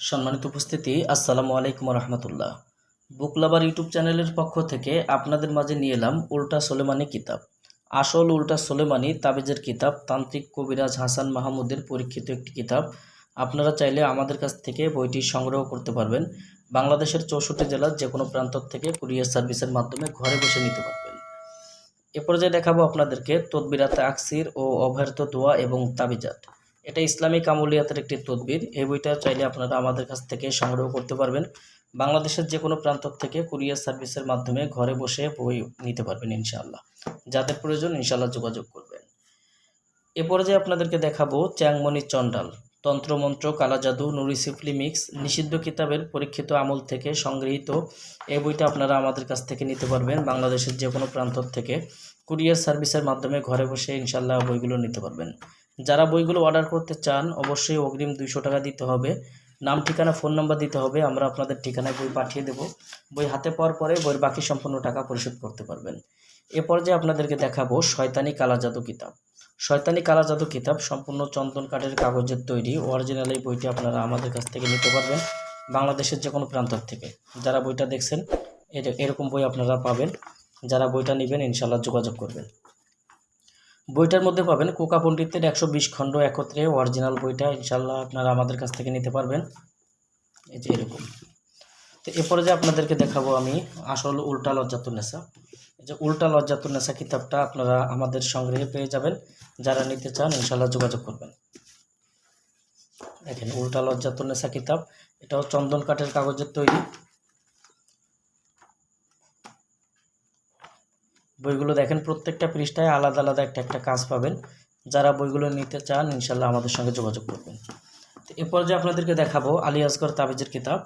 সম্মানিত উপস্থিতি, আসসালামু আলাইকুম রহমতুল্লাহ বুক লাভার ইউটিউব চ্যানেলের পক্ষ থেকে আপনাদের মাঝে নিয়ে এলাম উল্টা সোলেমানি কিতাব। আসল উল্টা সোলেমানি তাবিজের কিতাব, তান্ত্রিক কবিরাজ হাসান মাহমুদের পরীক্ষিত একটি কিতাব। আপনারা চাইলে আমাদের কাছ থেকে বইটি সংগ্রহ করতে পারবেন। বাংলাদেশের চৌষট্টি জেলার যে কোনো প্রান্ত থেকে কুরিয়ার সার্ভিসের মাধ্যমে ঘরে বসে নিতে পারবেন। এ পর্যায়ে দেখাবো আপনাদেরকে তদবিরাতে আকসির ও অভ্যর্থ দোয়া এবং তাবিজাত। এটা ইসলামিক আমলিয়াতের একটি তদবির। এই বইটা চাইলে আপনারা আমাদের কাছ থেকে সংগ্রহ করতে পারবেন। বাংলাদেশের যে কোনো প্রান্ত থেকে কুরিয়ার সার্ভিসের মাধ্যমে ঘরে বসে বই নিতে পারবেন ইনশাআল্লাহ। যাদের প্রয়োজন ইনশাআল্লাহ যোগাযোগ করবেন। এ পর্যায়ে আপনাদেরকে দেখাবো চ্যাংমণি চণ্ডাল তন্ত্রমন্ত্র কালাজাদু, নুরিসিফলি মিক্স, নিষিদ্ধ কিতাবের পরীক্ষিত আমল থেকে সংগৃহীত। এই বইটা আপনারা আমাদের কাছ থেকে নিতে পারবেন। বাংলাদেশের যে কোনো প্রান্ত থেকে কুরিয়ার সার্ভিসের মাধ্যমে ঘরে বসে ইনশাল্লাহ বইগুলো নিতে পারবেন। যারা বইগুলো অর্ডার করতে চান, অবশ্যই অগ্রিম দুইশো টাকা দিতে হবে। নাম, ঠিকানা ফোন নাম্বার দিতে হবে, আমরা আপনাদের ঠিকানায় বই পাঠিয়ে দেব। বই হাতে পাওয়ার পরে বইয়ের বাকি সম্পূর্ণ টাকা পরিশোধ করতে পারবেন। এ পর্যায়ে আপনাদেরকে দেখাবো শয়তানি কালা কালাজাদু কিতাব। শয়তানি কালা জাদু কিতাব সম্পূর্ণ চন্দন কাঠের কাগজের তৈরি। অরিজিনাল এই বইটি আপনারা আমাদের কাছ থেকে নিতে পারবেন বাংলাদেশের যে কোনো প্রান্ত থেকে। যারা বইটা দেখছেন এরকম বই আপনারা পাবেন। যারা বইটা নেবেন ইনশাল্লাহ যোগাযোগ করবেন। বইটার মধ্যে পাবেন কোকা পণ্ডিতের একশো বিশ খণ্ড একত্রে অরিজিনাল বইটা ইনশাল্লাহ আপনারা আমাদের কাছ থেকে নিতে পারবেন। এই যে এরকম। তো এরপরে যে আপনাদেরকে দেখাবো আমি, আসল উল্টা এই যে উল্টা লজ্জাতুন্নেসা কিতাবটা আপনারা আমাদের সংগ্রহে পেয়ে যাবেন। যারা নিতে চান ইনশাল্লাহ যোগাযোগ করবেন। দেখেন, উল্টা লজ্জাতুন্নেসা কিতাব। এটাও চন্দন কাঠের কাগজের তৈরি। বইগুলো দেখেন, প্রত্যেকটা পৃষ্ঠায় আলাদা আলাদা একটা একটা কাজ পাবেন। যারা বইগুলো নিতে চান ইনশাল্লাহ আমাদের সঙ্গে যোগাযোগ করবেন। তো এরপর যে আপনাদেরকে দেখাবো আলী আসগর তাবিজের কিতাব।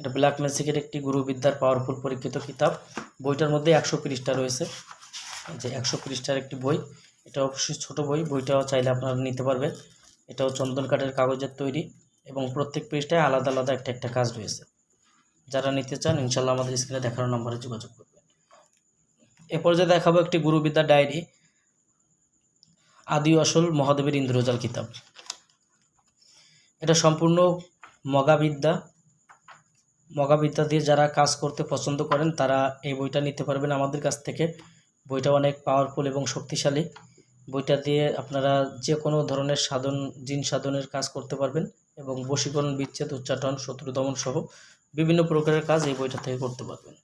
এটা ব্ল্যাক ম্যাজিকের একটি গুরুবিদ্যার পাওয়ারফুল পরীক্ষিত কিতাব। বইটার মধ্যে একশো পৃষ্ঠা রয়েছে। যে একশো পৃষ্ঠার একটি বই, এটা অবশ্যই ছোট বই। বইটাও চাইলে আপনারা নিতে পারবেন। এটাও চন্দন কাঠের কাগজের তৈরি এবং প্রত্যেক পৃষ্ঠায় আলাদা আলাদা একটা একটা কাজ রয়েছে। যারা নিতে চান ইনশাল্লাহ আমাদের স্ক্রিনে দেখানো নম্বরে যোগাযোগ করবেন এ পর্যায়ে দেখাবো একটি গুরুবিদ্যার ডায়েরি, আদি আসল মহাদেবের ইন্দ্রজাল কিতাব। এটা সম্পূর্ণ মগাবিদ্যা। মগাবিদ্যা দিয়ে যারা কাজ করতে পছন্দ করেন, তারা এই বইটা নিতে পারবেন আমাদের কাছ থেকে। বইটা অনেক পাওয়ারফুল এবং শক্তিশালী। বইটা দিয়ে আপনারা যে কোনো ধরনের সাধন, জিন সাধনের কাজ করতে পারবেন এবং বশীকরণ, বিচ্ছেদ, উচ্চাটন শত্রু দমন সহ বিভিন্ন প্রকারের কাজ এই বইটা থেকে করতে পারবেন।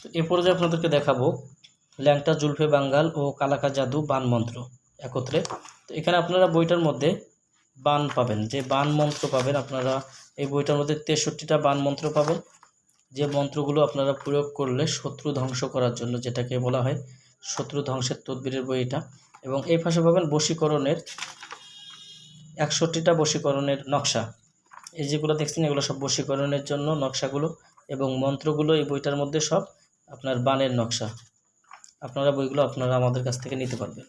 তো এ পর্যায়ে আপনাদেরকে দেখাবো ল্যাংটা, জুলফে বাঙ্গাল ও কালাকা জাদু বান মন্ত্র একত্রে। তো এখানে আপনারা বইটার মধ্যে বান পাবেন, যে বান মন্ত্র পাবেন আপনারা, এই বইটার মধ্যে তেষট্টিটা বান মন্ত্র পাবেন। যে মন্ত্রগুলো আপনারা প্রয়োগ করলে শত্রু ধ্বংস করার জন্য যেটাকে বলা হয় শত্রু ধ্বংসের তদবিরের বই এটা। এবং এই পাশে পাবেন বশীকরণের, একষট্টিটা বশীকরণের নকশা। এই যেগুলো দেখছেন এগুলো সব বশীকরণের জন্য নকশাগুলো এবং মন্ত্রগুলো এই বইটার মধ্যে সব আপনার বানের নকশা। আপনারা বইগুলো আপনারা আমাদের কাছ থেকে নিতে পারবেন।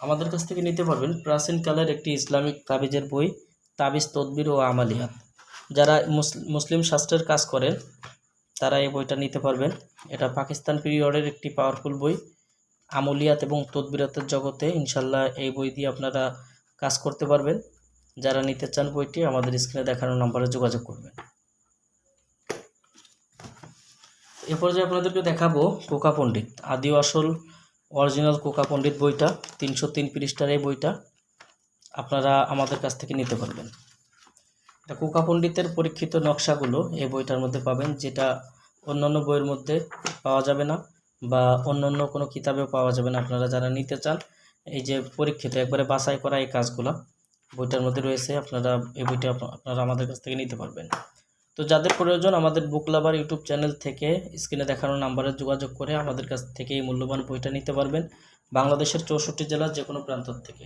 আমাদের কাছ থেকে নিতে পারবেন প্রাচীনকালের একটি ইসলামিক তাবিজের বই, তাবিজ, তদবির ও আমালিয়াত যারা মুস- মুসলিম শাস্ত্রের কাজ করেন, তারা এই বইটা নিতে পারবেন। এটা পাকিস্তান পিরিয়ডের একটি পাওয়ারফুল বই। আমলিয়াত এবং তদবিরাতের জগতে ইনশাল্লাহ এই বই দিয়ে আপনারা কাজ করতে পারবেন। যারা নিতে চান বইটি, আমাদের স্ক্রিনে দেখানো নম্বরে যোগাযোগ করবেন। এ পর্যায়ে আপনাদেরকে দেখাবো কোকা পণ্ডিত। আদি আসল অরিজিনাল কোকা পণ্ডিত বইটা, তিনশো তিন পৃষ্ঠার এই বইটা আপনারা আমাদের কাছ থেকে নিতে পারবেন। এটা কোকা পণ্ডিতের পরীক্ষিত নকশাগুলো এই বইটার মধ্যে পাবেন, যেটা অন্যান্য বইয়ের মধ্যে পাওয়া যাবে না বা অন্যান্য কোনো কিতাবেও পাওয়া যাবে না। আপনারা যারা নিতে চান, এই যে পরীক্ষিত, একবারে বাছাই করা এই কাজগুলো, বইটার মধ্যে রয়েছে, আপনারা এই বইটা আপনারা আমাদের কাছ থেকে নিতে পারবেন। তো যাদের প্রয়োজন আমাদের বুক লাভার ইউটিউব চ্যানেল থেকে স্ক্রিনে দেখানো নাম্বারে যোগাযোগ করে আমাদের কাছ থেকে এই মূল্যবান বইটা নিতে পারবেন বাংলাদেশের চৌষট্টি জেলার যে কোনো প্রান্ত থেকে।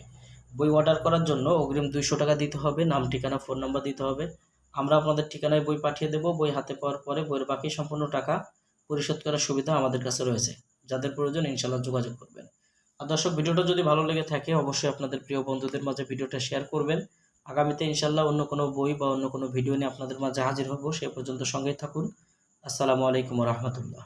বই অর্ডার করার জন্য অগ্রিম দুইশো টাকা দিতে হবে, নাম, ঠিকানা ফোন নাম্বার দিতে হবে। আমরা আপনাদের ঠিকানায় বই পাঠিয়ে দেবো, বই হাতে পাওয়ার পরে বইয়ের বাকি সম্পূর্ণ টাকা পরিশোধ করার সুবিধা আমাদের কাছে রয়েছে। যাদের প্রয়োজন ইনশাল্লাহ যোগাযোগ করবেন। আর দর্শক, ভিডিওটা যদি ভালো লেগে থাকে, অবশ্যই আপনাদের প্রিয় বন্ধুদের মাঝে ভিডিওটা শেয়ার করবেন। আগামীতে ইনশাল্লাহ অন্য কোনো বই বা অন্য কোনো ভিডিও নিয়ে আপনাদের মাঝে হাজির হব। সে পর্যন্ত সঙ্গেই থাকুন। আসসালামু আলাইকুম রহমতুল্লাহ।